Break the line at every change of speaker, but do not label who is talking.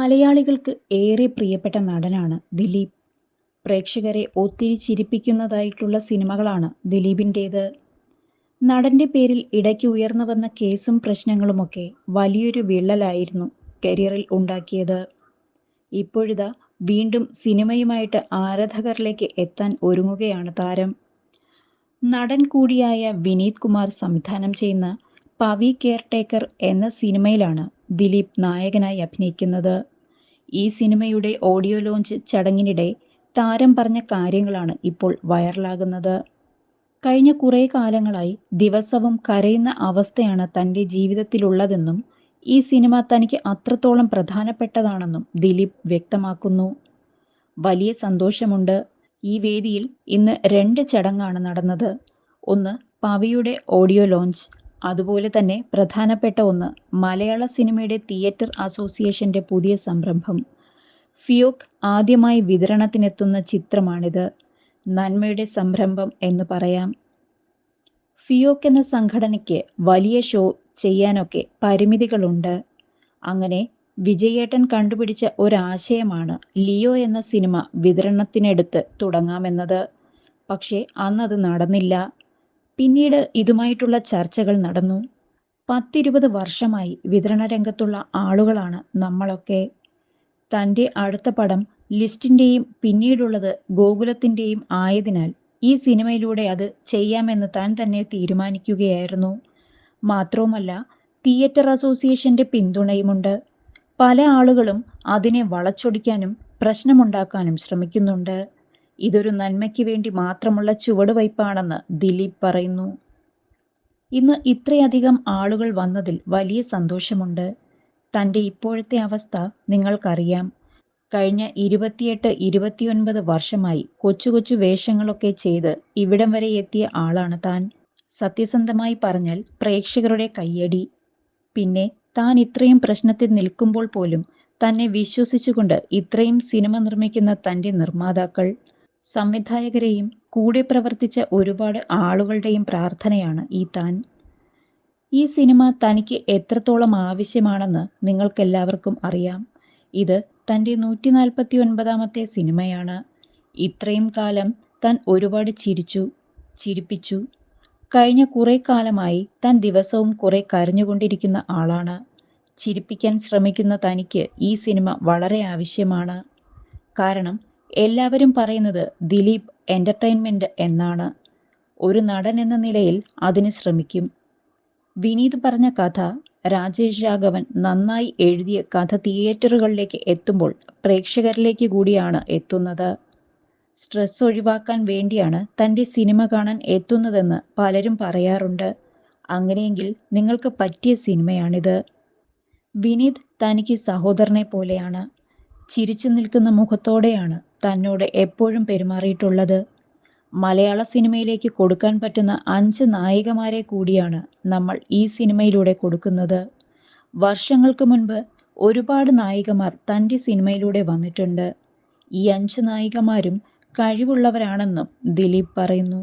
മലയാളികൾക്ക് ഏറെ പ്രിയപ്പെട്ട നടനാണ് ദിലീപ്. പ്രേക്ഷകരെ ഒത്തിരി ചിരിപ്പിക്കുന്നതായിട്ടുള്ള സിനിമകളാണ് ദിലീപിന്റേത് നടന്റെ പേരിൽ ഇടയ്ക്ക് ഉയർന്നു വന്ന കേസും പ്രശ്നങ്ങളുമൊക്കെ വലിയൊരു വിള്ളലായിരുന്നു കരിയറിൽ ഉണ്ടാക്കിയത്. ഇപ്പോഴിതാ വീണ്ടും സിനിമയുമായിട്ട് ആരാധകരിലേക്ക് എത്താൻ ഒരുങ്ങുകയാണ് താരം. നടൻ കൂടിയായ വിനീത് കുമാർ സംവിധാനം ചെയ്യുന്ന പവി കെയർ ടേക്കർ എന്ന സിനിമയിലാണ് ദിലീപ് നായകനായി അഭിനയിക്കുന്നത്. ഈ സിനിമയുടെ ഓഡിയോ ലോഞ്ച് ചടങ്ങിനിടെ താരം പറഞ്ഞ കാര്യങ്ങളാണ് ഇപ്പോൾ വൈറലാകുന്നത്. കഴിഞ്ഞ കുറേ കാലങ്ങളായി ദിവസവും കരയുന്ന അവസ്ഥയാണ് തന്റെ ജീവിതത്തിലുള്ളതെന്നും ഈ സിനിമ തനിക്ക് അത്രത്തോളം പ്രധാനപ്പെട്ടതാണെന്നും ദിലീപ് വ്യക്തമാക്കുന്നു. വലിയ സന്തോഷമുണ്ട്. ഈ വേദിയിൽ ഇന്ന് രണ്ട് ചടങ്ങാണ് നടന്നത്. ഒന്ന് പവിയുടെ ഓഡിയോ ലോഞ്ച്. അതുപോലെ തന്നെ പ്രധാനപ്പെട്ട ഒന്ന് മലയാള സിനിമയുടെ തിയേറ്റർ അസോസിയേഷന്റെ പുതിയ സംരംഭം. ഫിയോക് ആദ്യമായി വിതരണത്തിനെത്തുന്ന ചിത്രമാണിത്. നന്മയുടെ സംരംഭം എന്ന് പറയാം. ഫിയോക് എന്ന സംഘടനയ്ക്ക് വലിയ ഷോ ചെയ്യാനൊക്കെ പരിമിതികളുണ്ട്. അങ്ങനെ വിജയേട്ടൻ കണ്ടുപിടിച്ച ഒരാശയമാണ് ലിയോ എന്ന സിനിമ വിതരണത്തിനെടുത്ത് തുടങ്ങാമെന്നത്. പക്ഷേ അന്നത് നടന്നില്ല. പിന്നീട് ഇതുമായിട്ടുള്ള ചർച്ചകൾ നടന്നു. പത്തിരുപത് വർഷമായി വിതരണ രംഗത്തുള്ള ആളുകളാണ് നമ്മളൊക്കെ. തന്റെ അടുത്ത പടം ലിസ്റ്റിന്റെയും പിന്നീടുള്ളത് ഗോകുലത്തിന്റെയും ആയതിനാൽ ഈ സിനിമയിലൂടെ അത് ചെയ്യാമെന്ന് താൻ തന്നെ തീരുമാനിക്കുകയായിരുന്നു. മാത്രവുമല്ല തിയേറ്റർ അസോസിയേഷന്റെ പിന്തുണയുമുണ്ട്. പല ആളുകളും അതിനെ വളച്ചൊടിക്കാനും പ്രശ്നമുണ്ടാക്കാനും ശ്രമിക്കുന്നുണ്ട്. ഇതൊരു നന്മയ്ക്ക് വേണ്ടി മാത്രമുള്ള ചുവടുവയ്പാണെന്ന് ദിലീപ് പറയുന്നു. ഇന്ന് ഇത്രയധികം ആളുകൾ വന്നതിൽ വലിയ സന്തോഷമുണ്ട്. തന്റെ ഇപ്പോഴത്തെ അവസ്ഥ നിങ്ങൾക്കറിയാം. കഴിഞ്ഞ ഇരുപത്തിയെട്ട് ഇരുപത്തിയൊൻപത് വർഷമായി കൊച്ചു കൊച്ചു വേഷങ്ങളൊക്കെ ചെയ്ത് ഇവിടം വരെ എത്തിയ ആളാണ് താൻ. സത്യസന്ധമായി പറഞ്ഞാൽ പ്രേക്ഷകരുടെ കയ്യടി. പിന്നെ താൻ ഇത്രയും പ്രശ്നത്തിൽ നിൽക്കുമ്പോൾ പോലും തന്നെ വിശ്വസിച്ചുകൊണ്ട് ഇത്രയും സിനിമ നിർമ്മിക്കുന്ന തന്റെ നിർമ്മാതാക്കൾ, സംവിധായകരെയും കൂടെ പ്രവർത്തിച്ച ഒരുപാട് ആളുകളുടെയും പ്രാർത്ഥനയാണ് ഈ താൻ. ഈ സിനിമ തനിക്ക് എത്രത്തോളം ആവശ്യമാണെന്ന് നിങ്ങൾക്കെല്ലാവർക്കും അറിയാം. ഇത് തന്റെ നൂറ്റി നാൽപ്പത്തി ഒൻപതാമത്തെ സിനിമയാണ്. ഇത്രയും കാലം താൻ ഒരുപാട് ചിരിച്ചു, ചിരിപ്പിച്ചു. കഴിഞ്ഞ കുറേ കാലമായി താൻ ദിവസവും കുറെ കരഞ്ഞുകൊണ്ടിരിക്കുന്ന ആളാണ്. ചിരിപ്പിക്കാൻ ശ്രമിക്കുന്ന തനിക്ക് ഈ സിനിമ വളരെ ആവശ്യമാണ്. കാരണം എല്ലാവരും പറയുന്നത് ദിലീപ് എന്റർടൈൻമെന്റ് എന്നാണ്. ഒരു നടൻ എന്ന നിലയിൽ അതിന് ശ്രമിക്കും. വിനീത് പറഞ്ഞ കഥ രാജേഷ് രാഘവൻ നന്നായി എഴുതിയ കഥ തിയേറ്ററുകളിലേക്ക് എത്തുമ്പോൾ പ്രേക്ഷകരിലേക്ക് കൂടിയാണ് എത്തുന്നത്. സ്ട്രെസ് ഒഴിവാക്കാൻ വേണ്ടിയാണ് തന്റെ സിനിമ കാണാൻ എത്തുന്നതെന്ന് പലരും പറയാറുണ്ട്. അങ്ങനെയെങ്കിൽ നിങ്ങൾക്ക് പറ്റിയ സിനിമയാണിത്. വിനീത് തനിക്ക് സഹോദരനെ പോലെയാണ്. ചിരിച്ചു നിൽക്കുന്ന മുഖത്തോടെയാണ് തന്നോട് എപ്പോഴും പെരുമാറിയിട്ടുള്ളത്. മലയാള സിനിമയിലേക്ക് കൊടുക്കാൻ പറ്റുന്ന അഞ്ച് നായികമാരെ കൂടിയാണ് നമ്മൾ ഈ സിനിമയിലൂടെ കൊടുക്കുന്നത്. വർഷങ്ങൾക്ക് മുൻപ് ഒരുപാട് നായികമാർ തന്റെ സിനിമയിലൂടെ വന്നിട്ടുണ്ട്. ഈ അഞ്ച് നായികമാരും കഴിവുള്ളവരാണെന്നും ദിലീപ് പറയുന്നു.